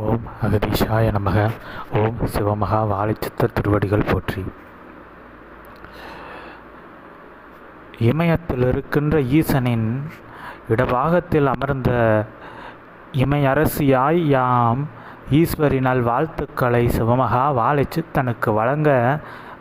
ஓம் அகதீஷாய நமக. ஓம் சிவமகா வாழைச்சித்தர் திருவடிகள் போற்றி. இமயத்தில் இருக்கின்ற ஈசனின் இடபாகத்தில் அமர்ந்த இமையரசியாய் யாம் ஈஸ்வரினால் வாழ்த்துக்களை சிவமகா வாழைச்சித்தனுக்கு வழங்க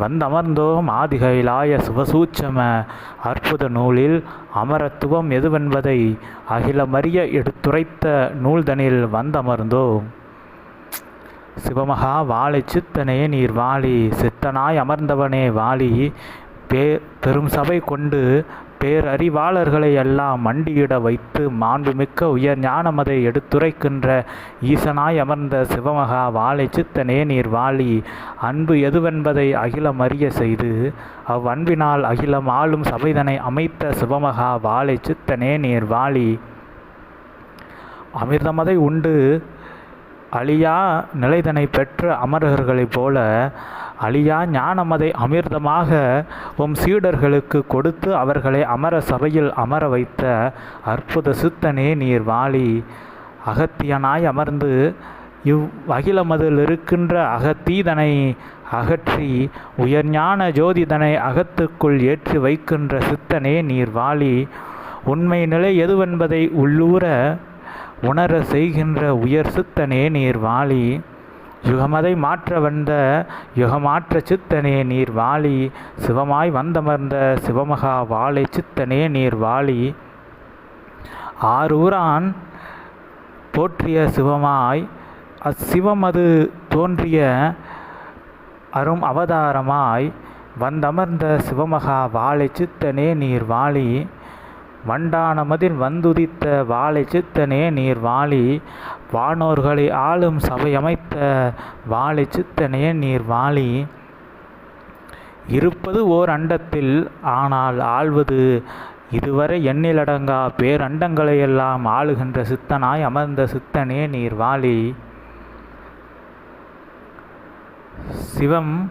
வந்தமர்ந்தோம் ஆதிகைலாய சிவசூட்சம அற்புத நூலில் அமரத்துவம் எதுவென்பதை அகிலமறிய எடுத்துரைத்த நூல்தனில் வந்தமர்ந்தோம். சிவமகா வாழை சித்தனே நீர் வாழி சித்தனாய் அமர்ந்தவனே வாழி பே பெரும் சபை கொண்டு பேரறிவாளர்களை எல்லாம் மண்டியிட வைத்து மாண்புமிக்க உயர் ஞானமதை எடுத்துரைக்கின்ற ஈசனாய் அமர்ந்த சிவமகா வாழை சித்தனே நீர் வாழி அன்பு எதுவென்பதை அகிலம் அறிய செய்து அவ்வன்பினால் அகிலம் ஆளும் சபைதனை அமைத்த சிவமகா வாழை சித்தனே நீர் வாழி. அமிர்தமதை உண்டு அழியா நிலைதனை பெற்ற அமரர்களைப் போல அழியா ஞானமதை அமிர்தமாக உம் சீடர்களுக்கு கொடுத்து அவர்களை அமர சபையில் அமர வைத்த அற்புத சித்தனே நீர் வாழி அகத்தியனாய் அமர்ந்து இவ் அகிலமதில் இருக்கின்ற அகத்தீதனை அகற்றி உயர்ஞான ஜோதிதனை அகத்துக்குள் ஏற்றி வைக்கின்ற சித்தனே நீர் வாழி உண்மை நிலை எதுவென்பதை உள்ளூர உணர செய்கின்ற உயர் சித்தனே நீர் வாழி யுகமதை மாற்ற வந்த யுகமாற்ற சித்தனே நீர் வாளி சிவமாய் வந்தமர்ந்த சிவமகா வாழை சித்தனே நீர் வாளி. ஆரூரான் போற்றிய சிவமாய் அச்சிவமது தோன்றிய அரும் அவதாரமாய் வந்தமர்ந்த சிவமகா வாழை சித்தனே நீர் வாழி வண்டானமதின் வந்துதித்த வாழை சித்தனே நீர் வாழி வானோர்களை ஆளும் சபையமைத்த வாழை சித்தனே நீர் வாழி இருப்பது ஓர் அண்டத்தில் ஆனால் ஆள்வது இதுவரை எண்ணிலடங்கா. பேரண்டங்களையெல்லாம் ஆளுகின்ற சித்தனாய் அமர்ந்த சித்தனே நீர் வாழி சிவம்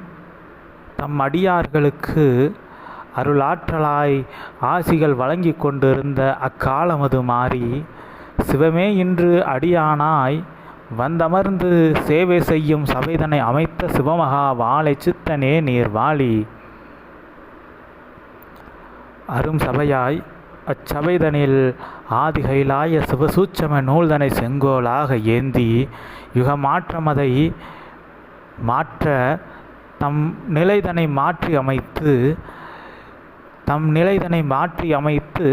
தம் அடியார்களுக்கு அருளாற்றலாய் ஆசிகள் வழங்கி கொண்டிருந்த அக்காலமது மாறி சிவமே இன்று அடியானாய் வந்தமர்ந்து சேவை செய்யும் சபைதனை அமைத்த சிவமகா வாழை சித்தனே நீர் வாழி அரும் சபையாய் அச்சபைதனில் ஆதிகைலாய சிவசூட்சம நூல்தனை செங்கோலாக ஏந்தி யுகமாற்றமதை மாற்ற தம் நிலைதனை மாற்றி அமைத்து தம் நிலைதனை மாற்றி அமைத்து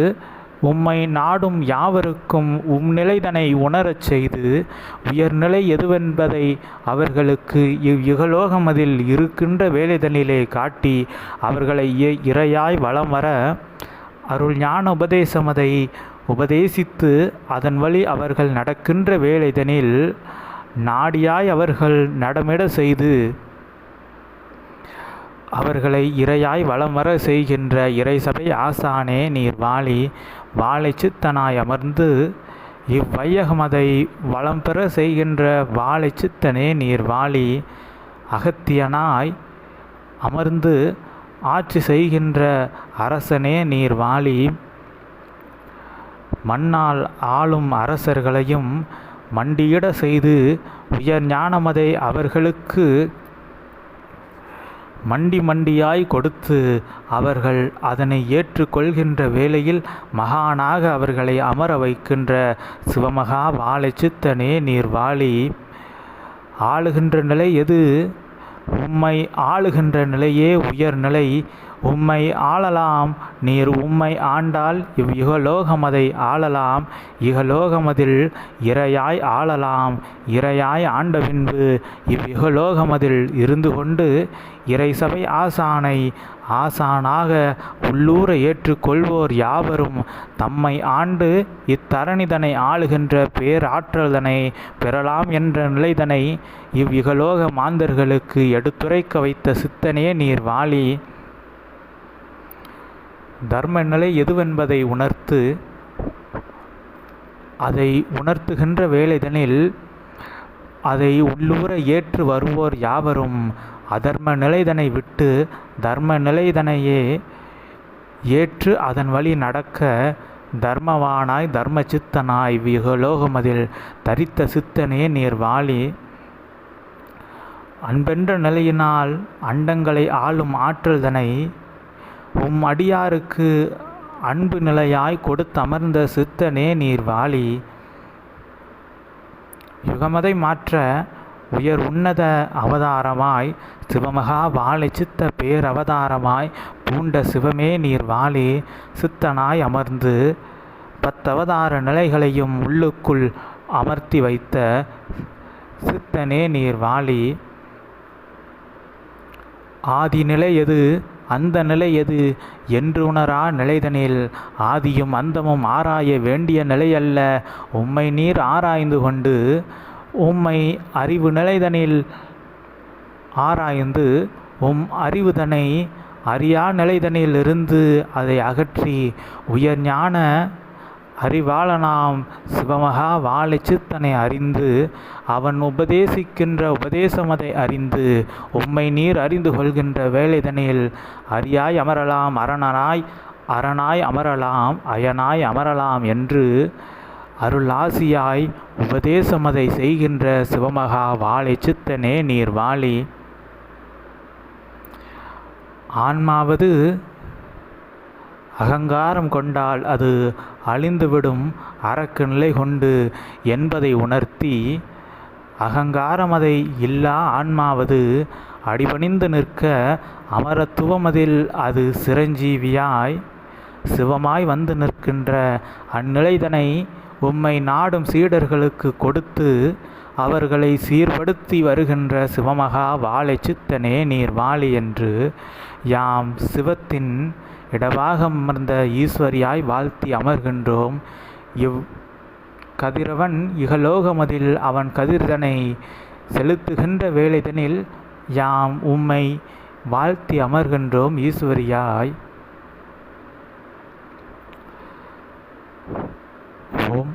உம்மை நாடும் யாவருக்கும் உம் நிலைதனை உணரச் செய்து உயர்நிலை எதுவென்பதை அவர்களுக்கு இவ் யுகலோகம் அதில் இருக்கின்ற வேலைதனிலே காட்டி அவர்களை இறையாய் வளம் வர அருள் ஞான உபதேசமதை உபதேசித்து அதன் வழி அவர்கள் நடக்கின்ற வேலைதனில் நாடியாய் அவர்கள் நடமிட செய்து அவர்களை இறையாய் வளம் வர செய்கின்ற இறைசபை ஆசானே நீர் வாழி வாழை சித்தனாய் அமர்ந்து இவ்வையகமதை வளம் பெற செய்கின்ற வாழை சித்தனே நீர் வாழி அகத்தியனாய் அமர்ந்து ஆட்சி செய்கின்ற அரசனே நீர் வாழி. மண்ணால் ஆளும் அரசர்களையும் மண்டியிட செய்து உயர் ஞானமதை அவர்களுக்கு மண்டி மண்டியாய் கொடுத்து அவர்கள் அதனை ஏற்றுக்கொள்கின்ற வேளையில் மகானாக அவர்களை அமர வைக்கின்ற சிவமகா வாழை சித்தனே நீர் வாழி ஆளுகின்ற நிலை எது? உம்மை ஆளுகின்ற நிலையே உயர்நிலை உம்மை ஆளலாம் நீர் உம்மை ஆண்டால் இவ் அதை ஆளலாம். இகலோகமதில் இரையாய் ஆளலாம். இரையாய் ஆண்ட பின்பு இவ் இருந்து கொண்டு இறைசபை ஆசானை ஆசானாக உள்ளூர ஏற்றுக்கொள்வோர் யாவரும் தம்மை ஆண்டு இத்தரணிதனை ஆளுகின்ற பேராற்றல்தனை பெறலாம் என்ற நிலைதனை இவ்விகலோக மாந்தர்களுக்கு எடுத்துரைக்க வைத்த சித்தனே நீர் வாழி தர்ம நிலை எதுவென்பதை உணர்த்து அதை உணர்த்துகின்ற வேலைதனில் அதை உள்ளூர ஏற்று வருவோர் யாவரும் அதர்ம நிலைதனை விட்டு தர்ம நிலைதனையே ஏற்று அதன் வழி நடக்க தர்மவானாய் தர்ம சித்தனாய் விகலோகமதில் தரித்த சித்தனே நீர் வாழி. அன்பென்ற நிலையினால் அண்டங்களை ஆளும் ஆற்றல்தனை உம் அடியாருக்கு அன்பு நிலையாய் கொடுத்தமர்ந்த சித்தனே நீர் வாழி. யுகமதை மாற்ற உயர் உன்னத அவதாரமாய் சிவமகா வாழை சித்த பேரவதாரமாய் பூண்ட சிவமே நீர் வாழி சித்தனாய் அமர்ந்து பத்தவதார நிலைகளையும் உள்ளுக்குள் அமர்த்தி வைத்த சித்தனே நீர் வாழி. ஆதி நிலை எது? அந்த நிலை எது? என்று உணரா நிலைதனில் ஆதியும் அந்தமும் ஆராய வேண்டிய நிலையல்ல உம்மை நீர் ஆராய்ந்து கொண்டு உம்மை அறிவு நிலைதனில் ஆராய்ந்து உம் அறிவுதனை அறியா நிலைதனில் இருந்து அதை அகற்றி உயர் ஞான அறிவாளனாம் சிவமகா வாழை சித்தனை அறிந்து அவன் உபதேசிக்கின்ற உபதேசமதை அறிந்து உம்மை நீர் அறிந்து கொள்கின்ற வேலைதனில் அறியாய் அமரலாம் அரணனாய் அரணாய் அமரலாம் அயனாய் அமரலாம் என்று அருளாசியாய் உபதேசமதை செய்கின்ற சிவமகா வாழை சித்தனே நீர் வாழி ஆன்மாவது அகங்காரம் கொண்டால் அது அழிந்துவிடும் அரக்கு நிலை கொண்டு என்பதை உணர்த்தி அகங்காரம் அதை இல்லா ஆன்மாவது அடிபணிந்து நிற்க அமரத்துவமதில் அது சிரஞ்சீவியாய் சிவமாய் வந்து நிற்கின்ற அந்நிலைதனை உம்மை நாடும் சீடர்களுக்கு கொடுத்து அவர்களை சீர்படுத்தி வருகின்ற சிவமகா வாழை சித்தனே நீர் வாழி என்று யாம் சிவத்தின் இடவாக அமர்ந்த ஈஸ்வரியாய் வாழ்த்தி அமர்கின்றோம். இவ் கதிரவன் இகலோகமதில் அவன் கதிர்தனை செலுத்துகின்ற வேலைதனில் யாம் உம்மை வாழ்த்தி அமர்கின்றோம் ஈஸ்வரியாய் ஓம்